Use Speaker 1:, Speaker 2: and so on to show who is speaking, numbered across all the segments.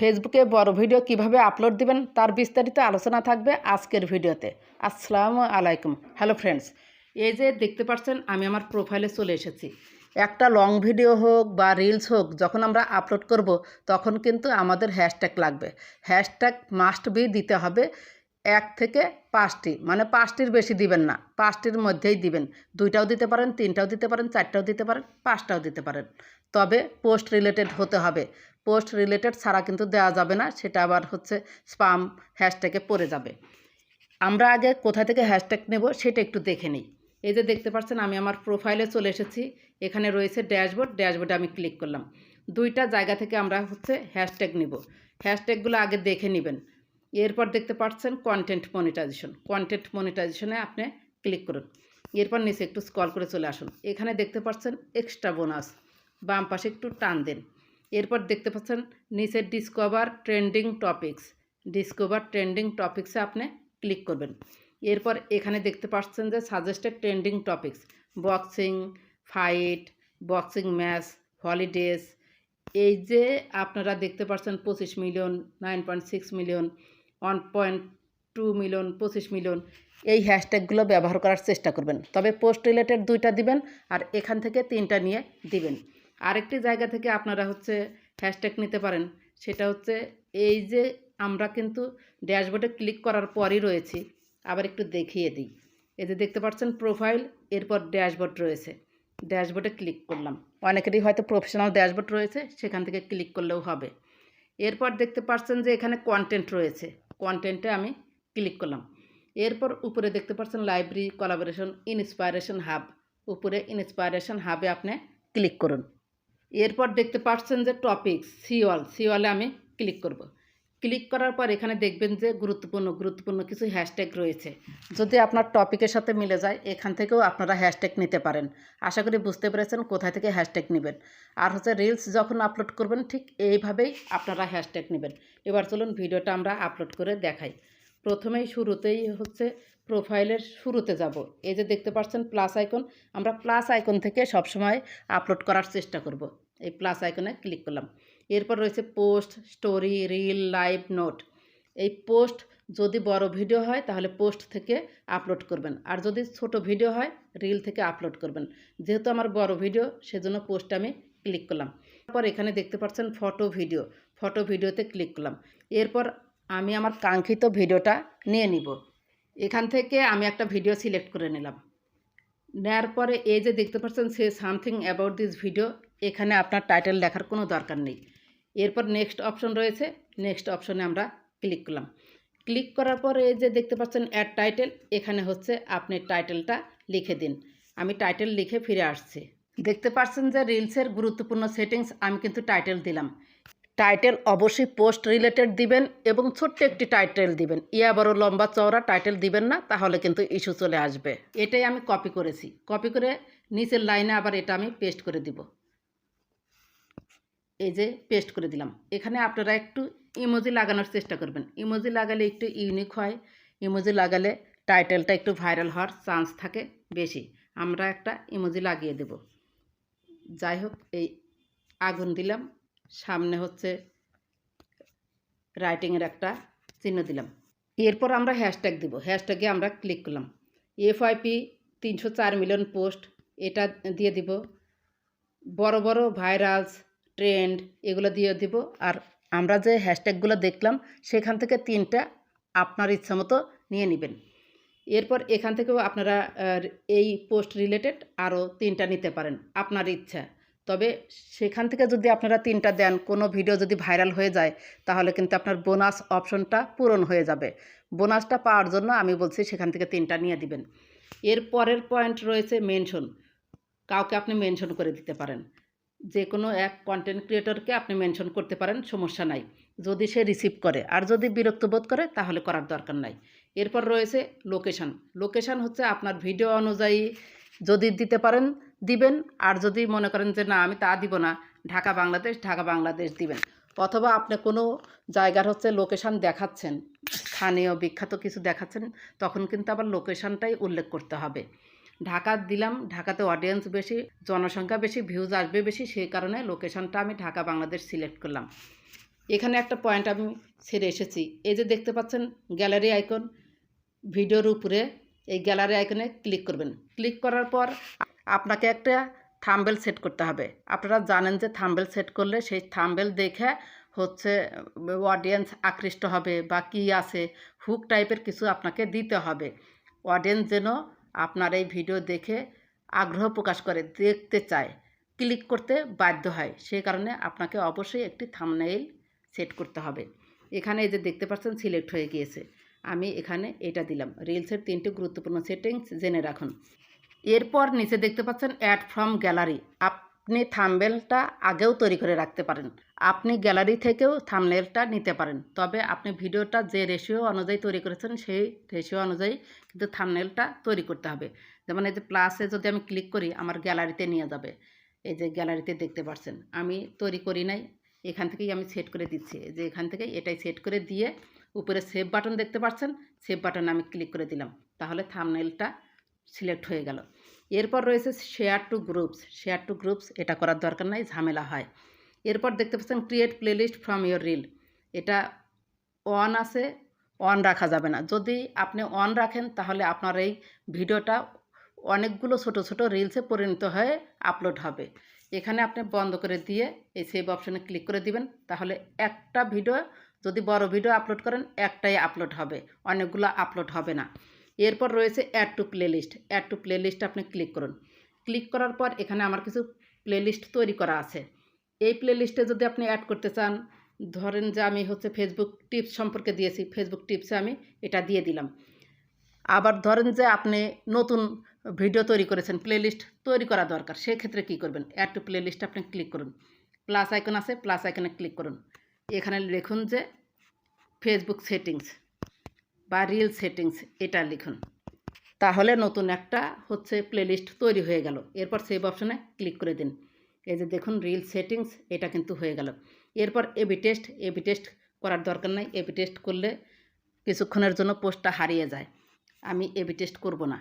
Speaker 1: ফেসবুকে বড় ভিডিও কীভাবে আপলোড দিবেন তার বিস্তারিত আলোচনা থাকবে আজকের ভিডিওতে। আসসালামু আলাইকুম। হ্যালো ফ্রেন্ডস এই যে দেখতে পাচ্ছেন, আমি আমার প্রোফাইলে চলে এসেছি। একটা লং ভিডিও হোক বা রিলস হোক, যখন আমরা আপলোড করব, তখন কিন্তু আমাদের হ্যাশট্যাগ লাগবে। হ্যাশট্যাগ মাস্ট বি দিতে হবে এক থেকে পাঁচটি। মানে পাঁচটির বেশি দিবেন না, পাঁচটির মধ্যেই দিবেন। দুইটাও দিতে পারেন, তিনটাও দিতে পারেন, চারটাও দিতে পারেন, পাঁচটাও দিতে পারেন। তবে পোস্ট রিলেটেড হতে হবে। পোস্ট রিলেটেড ছাড়া কিন্তু দেওয়া যাবে না, সেটা আবার হচ্ছে স্পাম হ্যাশট্যাগে পড়ে যাবে। আমরা আগে কোথা থেকে হ্যাশট্যাগ নেব সেটা একটু দেখে নিই। এই যে দেখতে পাচ্ছেন, আমি আমার প্রোফাইলে চলে এসেছি। এখানে রয়েছে ড্যাশবোর্ড, ড্যাশবোর্ডে আমি ক্লিক করলাম। দুইটা জায়গা থেকে আমরা হচ্ছে হ্যাশট্যাগ নিব। হ্যাশট্যাগুলো আগে দেখে নেবেন। এরপর দেখতে পাচ্ছেন কন্টেন্ট মনিটাইজেশন। কন্টেন্ট মনিটাইজেশনে আপনি ক্লিক করুন। এরপর নিচে একটু স্কল করে চলে আসুন। এখানে দেখতে পাচ্ছেন এক্সট্রা বোনাস। বাম পাশে একটু টান দেন। এরপর দেখতে পাচ্ছেন, নিচে discover trending topics discover trending টপিক্সে আপনি ক্লিক করবেন। এরপর এখানে দেখতে পাচ্ছেন যে suggested trending topics boxing fight boxing match holidays এই যে আপনারা দেখতে পাচ্ছেন পঁচিশ million nine point six million one point two million পঁচিশ মিলিয়ন এই হ্যাশট্যাগুলো ব্যবহার করার চেষ্টা করবেন। তবে পোস্ট রিলেটেড দুইটা দিবেন আর এখান থেকে তিনটা নিয়ে দিবেন। আরেকটি জায়গা থেকে আপনারা হচ্ছে হ্যাশট্যাগ নিতে পারেন। সেটা হচ্ছে এই যে আমরা কিন্তু ড্যাশবোর্ডে ক্লিক করার পরই রয়েছি। আবার একটু দেখিয়ে দিই। এই যে দেখতে পাচ্ছেন প্রোফাইল এরপর ড্যাশবোর্ড রয়েছে। ড্যাশবোর্ডে ক্লিক করলাম। অনেকেরই হয়তো প্রফেশনাল ড্যাশবোর্ড রয়েছে, সেখান থেকে ক্লিক করলেও হবে। এরপর দেখতে পাচ্ছেন যে এখানে কন্টেন্ট রয়েছে। কন্টেন্টে আমি ক্লিক করলাম। এরপর উপরে দেখতে পাচ্ছেন লাইব্রেরি কলাবোরেশন ইনস্পাইরেশন হাব উপরে ইনস্পাইরেশন হাবে আপনি ক্লিক করুন। এরপর দেখতে পাচ্ছেন যে টপিক সিওয়াল সিওয়ালে আমি ক্লিক করব। ক্লিক করার পর এখানে দেখবেন যে গুরুত্বপূর্ণ গুরুত্বপূর্ণ কিছু হ্যাশট্যাগ রয়েছে। যদি আপনার টপিকের সাথে মিলে যায়, এখান থেকেও আপনারা হ্যাশট্যাগ নিতে পারেন। আশা করি বুঝতে পেরেছেন কোথায় থেকে হ্যাশট্যাগ নেবেন। আর হচ্ছে রিলস যখন আপলোড করবেন, ঠিক এইভাবেই আপনারা হ্যাশট্যাগ নেবেন। এবার চলুন ভিডিওটা আমরা আপলোড করে দেখাই। প্রথমেই শুরুতেই হচ্ছে প্রোফাইলের শুরুতে যাব। এই যে দেখতে পাচ্ছেন প্লাস আইকন আমরা প্লাস আইকন থেকে সবসময় আপলোড করার চেষ্টা করব। এই প্লাস আইকনে ক্লিক করলাম। এরপর রয়েছে post story reel live note এই পোস্ট যদি বড় ভিডিও হয়, তাহলে পোস্ট থেকে আপলোড করবেন। আর যদি ছোট ভিডিও হয় রিল থেকে আপলোড করবেন। যেহেতু আমার বড় ভিডিও সেজন্য পোস্ট আমি ক্লিক করলাম। তারপর এখানে দেখতে পাচ্ছেন ফটো ভিডিও ফটো ভিডিওতে ক্লিক করলাম। এরপর আমি আমার কাঙ্ক্ষিত ভিডিওটা নিয়ে নিব। এখান থেকে আমি একটা ভিডিও সিলেক্ট করে নিলাম। নেওয়ার পরে এই যে দেখতে পাচ্ছেন, say something about this video এখানে আপনার টাইটেল লেখার কোনো দরকার নেই। এরপর নেক্সট অপশন রয়েছে। নেক্সট অপশনে আমরা ক্লিক করলাম। ক্লিক করার পর এই যে দেখতে পাচ্ছেন অ্যাড টাইটেল এখানে হচ্ছে আপনি টাইটেলটা লিখে দিন। আমি টাইটেল লিখে ফিরে আসছি। দেখতে পাচ্ছেন যে রিলসের গুরুত্বপূর্ণ সেটিংস আমি কিন্তু টাইটেল দিলাম। টাইটেল অবশ্যই পোস্ট রিলেটেড দিবেন এবং ছোট্ট একটি টাইটেল দিবেন। ইয়া বড় লম্বা চওড়া টাইটেল দিবেন না, তাহলে কিন্তু ইস্যু চলে আসবে। এটাই আমি কপি করেছি। কপি করে নিচের লাইনে আবার এটা আমি পেস্ট করে দিব। এই যে পেস্ট করে দিলাম। এখানে আপনারা একটু ইমোজি লাগানোর চেষ্টা করবেন। ইমোজি লাগালে একটু ইউনিক হয়। ইমোজি লাগালে টাইটেলটা একটু ভাইরাল হওয়ার চান্স থাকে বেশি। আমরা একটা ইমোজি লাগিয়ে দেব। যাই হোক, এই আগুন দিলাম। সামনে হচ্ছে রাইটিংয়ের একটা চিহ্ন দিলাম। এরপর আমরা হ্যাশট্যাগ দিব। হ্যাশট্যাগে আমরা ক্লিক করলাম। এফআইপি তিনশো চার মিলিয়ন পোস্ট এটা দিয়ে দিব। বড় বড় ভাইরালস ট্রেন্ড এগুলো দিয়ে দিব। আর আমরা যে হ্যাশট্যাগুলো দেখলাম, সেখান থেকে তিনটা আপনার ইচ্ছা মতো নিয়ে নেবেন। এরপর এখান থেকেও আপনারা এই পোস্ট রিলেটেড আরও তিনটা নিতে পারেন, আপনার ইচ্ছা। তবে সেখান থেকে যদি আপনারা তিনটা দেন, কোনো ভিডিও যদি ভাইরাল হয়ে যায়, তাহলে কিন্তু আপনার বোনাস অপশনটা পূরণ হয়ে যাবে। বোনাসটা পাওয়ার জন্য আমি বলছি সেখান থেকে তিনটা নিয়ে দিবেন। এর পরের পয়েন্ট রয়েছে মেনশন। কাউকে আপনি মেনশন করে দিতে পারেন। যে কোনো এক কন্টেন্ট ক্রিয়েটরকে আপনি মেনশন করতে পারেন, সমস্যা নাই। যদি সে রিসিভ করে, আর যদি বিরক্ত বোধ করে, তাহলে করার দরকার নাই। এরপর রয়েছে লোকেশান লোকেশান হচ্ছে আপনার ভিডিও অনুযায়ী যদি দিতে পারেন, দিবেন। আর যদি মনে করেন যে, না, আমি তা দিব না, ঢাকা বাংলাদেশ ঢাকা বাংলাদেশ দিবেন। অথবা আপনি কোনো জায়গার হচ্ছে লোকেশান দেখাচ্ছেন, স্থানীয় বিখ্যাত কিছু দেখাচ্ছেন, তখন কিন্তু আবার লোকেশানটাই উল্লেখ করতে হবে। ঢাকা দিলাম। ঢাকাতে অডিয়েন্স বেশি, জনসংখ্যা বেশি ভিউজ আসবে বেশি, সেই কারণে লোকেশনটা আমি ঢাকা, বাংলাদেশ সিলেক্ট করলাম। এখানে একটা পয়েন্ট আমি ছেড়ে এসেছি। এই যে দেখতে পাচ্ছেন গ্যালারি আইকন ভিডিওর উপরে এই গ্যালারি আইকনে ক্লিক করবেন। ক্লিক করার পর আপনাকে একটা থাম্বেল সেট করতে হবে। আপনারা জানেন যে থাম্বেল সেট করলে সেই থাম্বেল দেখে হচ্ছে অডিয়েন্স আকৃষ্ট হবে বা কী আছে হুক টাইপের কিছু আপনাকে দিতে হবে। অডিয়েন্স যেন আপনার এই ভিডিও দেখে আগ্রহ প্রকাশ করে, দেখতে চায়, ক্লিক করতে বাধ্য হয়। সেই কারণে আপনাকে অবশ্যই একটি থামনেইল সেট করতে হবে। এখানে এই যে দেখতে পাচ্ছেন সিলেক্ট হয়ে গিয়েছে। আমি এখানে এটা দিলাম। রিলসের তিনটি গুরুত্বপূর্ণ সেটিংস জেনে রাখুন। এরপর নিচে দেখতে পাচ্ছেন অ্যাড ফ্রম গ্যালারি আপনি থামবেলটা আগেও তৈরি করে রাখতে পারেন। আপনি গ্যালারি থেকেও থামনেলটা নিতে পারেন। তবে আপনি ভিডিওটা যে রেশিও অনুযায়ী তৈরি করেছেন, সেই রেশিও অনুযায়ী কিন্তু থামনেলটা তৈরি করতে হবে। যেমন এই যে প্লাসে যদি আমি ক্লিক করি, আমার গ্যালারিতে নিয়ে যাবে। এই যে গ্যালারিতে দেখতে পাচ্ছেন আমি তৈরি করি নাই। এখান থেকেই আমি সেট করে দিচ্ছি। এই যে এখান থেকে এটাই সেট করে দিয়ে উপরে সেভ বাটন দেখতে পাচ্ছেন সেভ বাটনে আমি ক্লিক করে দিলাম। তাহলে থামনেলটা সিলেক্ট হয়ে গেল। এরপর রয়েছে share to groups share to groups এটা করার দরকার নাই, ঝামেলা হয়। এরপর দেখতে পাচ্ছেন create playlist from your reel এটা অন আছে অন রাখা যাবে না। যদি আপনি অন রাখেন, তাহলে আপনার এই ভিডিওটা অনেকগুলো ছোট ছোট রিলসে পরিণত হয়ে আপলোড হবে। এখানে আপনি বন্ধ করে দিয়ে এই সেভ অপশানে ক্লিক করে দিবেন। তাহলে একটা ভিডিও, যদি বড় ভিডিও আপলোড করেন, একটাই আপলোড হবে। অনেকগুলো আপলোড হবে না। এরপর রয়েছে add to playlist add to playlist আপনি ক্লিক করুন। ক্লিক করার পর এখানে আমার কিছু প্লেলিস্ট তৈরি করা আছে। এই প্লেলিস্টে যদি আপনি অ্যাড করতে চান, ধরেন যে আমি হচ্ছে ফেসবুক টিপস সম্পর্কে দিয়েছি ফেসবুক টিপসে আমি এটা দিয়ে দিলাম। আবার ধরেন যে আপনি নতুন ভিডিও তৈরি করেছেন প্লেলিস্ট তৈরি করা দরকার, সেক্ষেত্রে কী করবেন? অ্যাড টু প্লেলিস্ট আপনি ক্লিক করুন। প্লাস আইকন আছে প্লাস আইকনে ক্লিক করুন। এখানে লিখুন যে ফেসবুক সেটিংস বা রিল সেটিংস এটা লিখুন। তাহলে নতুন একটা হচ্ছে প্লেলিস্ট তৈরি হয়ে গেল। এরপর সেভ অপশনে ক্লিক করে দিন। এই যে দেখুন রিল সেটিংস এটা কিন্তু হয়ে গেল। এরপর এবি টেস্ট এবি টেস্ট করার দরকার নাই। এবি টেস্ট করলে কিছুক্ষণের জন্য পোস্টটা হারিয়ে যায়। আমি এবি টেস্ট করব না।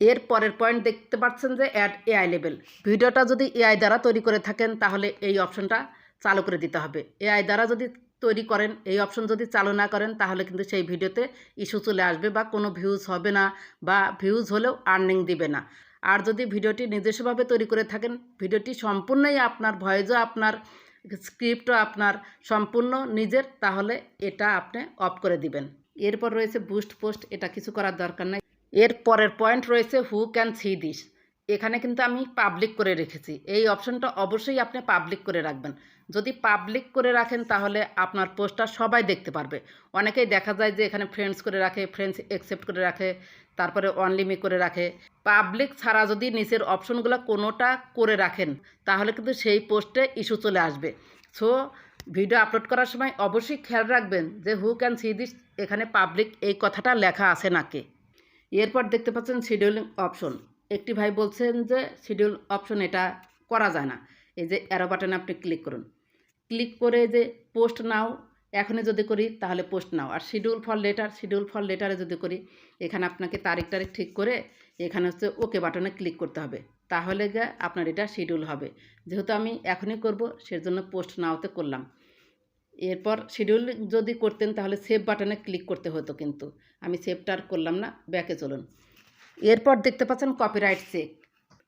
Speaker 1: এর পরের পয়েন্ট দেখতে পাচ্ছেন যে অ্যাড এআই লেভেল ভিডিওটা যদি এআই দ্বারা তৈরি করে থাকেন, তাহলে এই অপশনটা চালু করে দিতে হবে। এআই দ্বারা যদি তৈরি করেন, এই অপশন যদি চালু না করেন, তাহলে কিন্তু সেই ভিডিওতে ইস্যু চলে আসবে বা কোনো ভিউজ হবে না বা ভিউজ হলেও আর্নিং দিবে না। আর যদি ভিডিওটি নিজস্বভাবে তৈরি করে থাকেন, ভিডিওটি সম্পূর্ণই আপনার ভয়েসও আপনার স্ক্রিপ্টও আপনার, সম্পূর্ণ নিজের, তাহলে এটা আপনি অফ করে দিবেন। এরপর রয়েছে বুস্ট পোস্ট এটা কিছু করার দরকার নাই। এর পরের পয়েন্ট রয়েছে হু ক্যান সি দিস এখানে কিন্তু আমি পাবলিক করে রেখেছি। এই অপশনটা অবশ্যই আপনি পাবলিক করে রাখবেন। যদি পাবলিক করে রাখেন তাহলে আপনার পোস্টটা সবাই দেখতে পারবে। অনেকেই দেখা যায় যে এখানে ফ্রেন্ডস করে রাখে ফ্রেন্ডস অ্যাকসেপ্ট করে রাখে, তারপরে অনলিমি করে রাখে। পাবলিক ছাড়া যদি নিচের অপশনগুলো কোনোটা করে রাখেন, তাহলে কিন্তু সেই পোস্টে ইস্যু চলে আসবে। সো ভিডিও আপলোড করার সময় অবশ্যই খেয়াল রাখবেন যে হু ক্যান সি দিস এখানে পাবলিক এই কথাটা লেখা আছে নাকি। এরপর দেখতে পাচ্ছেন শিডিউলিং অপশন একটি ভাই বলছেন যে শিডিউল অপশন এটা করা যায় না। এই যে অ্যারো বাটনে আপনি ক্লিক করুন। ক্লিক করে যে পোস্ট নাও, এখনই যদি করি তাহলে post now. R schedule for later schedule for লেটারে যদি করি, এখানে আপনাকে তারিখ তারিখ ঠিক করে এখানে হচ্ছে ওকে বাটনে ক্লিক করতে হবে। তাহলে গিয়ে আপনার এটা শিডিউল হবে। যেহেতু আমি এখনই করব, সেজন্য পোস্ট নাওতে করলাম। এরপর শিডিউল যদি করতেন তাহলে সেভ বাটনে ক্লিক করতে হতো কিন্তু। আমি সেভটা আর করলাম না ব্যাকে চলুন। এরপর দেখতে পাচ্ছেন কপিরাইট চেক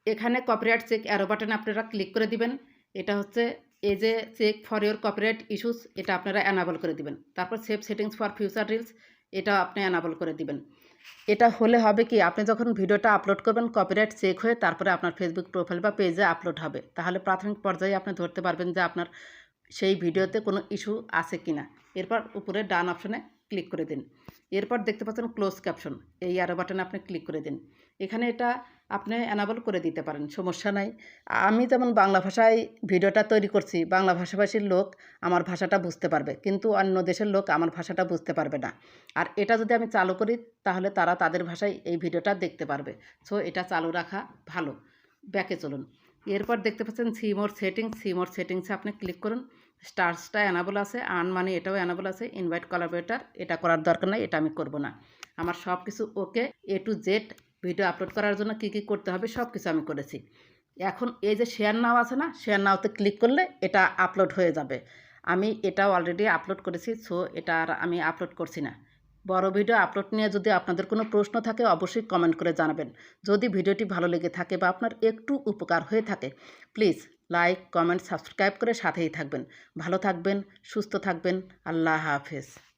Speaker 1: এখানে কপিরাইট চেক অ্যারো বাটনে আপনারা ক্লিক করে দিবেন। এটা হচ্ছে এই যে check for your copyright issues এটা আপনারা অ্যানাবল করে দিবেন। তারপর save settings for future reels এটা আপনি অ্যানাবল করে দিবেন। এটা হলে হবে কি, আপনি যখন ভিডিওটা আপলোড করবেন কপিরাইট চেক হয়ে তারপরে আপনার ফেসবুক প্রোফাইল বা পেজে আপলোড হবে। তাহলে প্রাথমিক পর্যায়ে আপনি ধরতে পারবেন যে আপনার সেই ভিডিওতে কোনো ইস্যু আছে কি না এরপর উপরে ডান অপশনে ক্লিক করে দিন। এরপর দেখতে পাচ্ছেন ক্লোজ ক্যাপশন এই আরও বাটনে আপনি ক্লিক করে দিন। এখানে এটা আপনি অ্যানাবল করে দিতে পারেন, সমস্যা নাই। আমি যেমন বাংলা ভাষায় ভিডিওটা তৈরি করছি, বাংলা ভাষাভাষীর লোক আমার ভাষাটা বুঝতে পারবে, কিন্তু অন্য দেশের লোক আমার ভাষাটা বুঝতে পারবে না। আর এটা যদি আমি চালু করি, তাহলে তারা তাদের ভাষায় এই ভিডিওটা দেখতে পারবে। সো এটা চালু রাখা ভালো। ব্যাকে চলুন। এরপর দেখতে পাচ্ছেন সিমোর সেটিংস সিমোর সেটিংসে আপনি ক্লিক করুন। স্টার্সটা অ্যানাবল আছে, আর্ন মানে এটাও অ্যানাবল আছে, ইনভাইট কলাবরেটার এটা করার দরকার নাই, এটা আমি করব না। আমার সব কিছু okay A to Z video upload করার জন্য কী কী করতে হবে সব কিছু আমি করেছি। এখন এই যে শেয়ার নাও আছে না শেয়ার নাওতে ক্লিক করলে এটা আপলোড হয়ে যাবে। আমি এটা অলরেডি আপলোড করেছি সো এটা আর আমি আপলোড করছি না। বড় ভিডিও আপলোড নিয়ে যদি আপনাদের কোনো প্রশ্ন থাকে, অবশ্যই কমেন্ট করে জানাবেন। যদি ভিডিওটি ভালো লেগে থাকে বা আপনার একটু উপকার হয়ে থাকে প্লিজ লাইক কমেন্ট সাবস্ক্রাইব করে সাথেই থাকবেন। ভালো থাকবেন সুস্থ থাকবেন। আল্লাহ হাফেজ।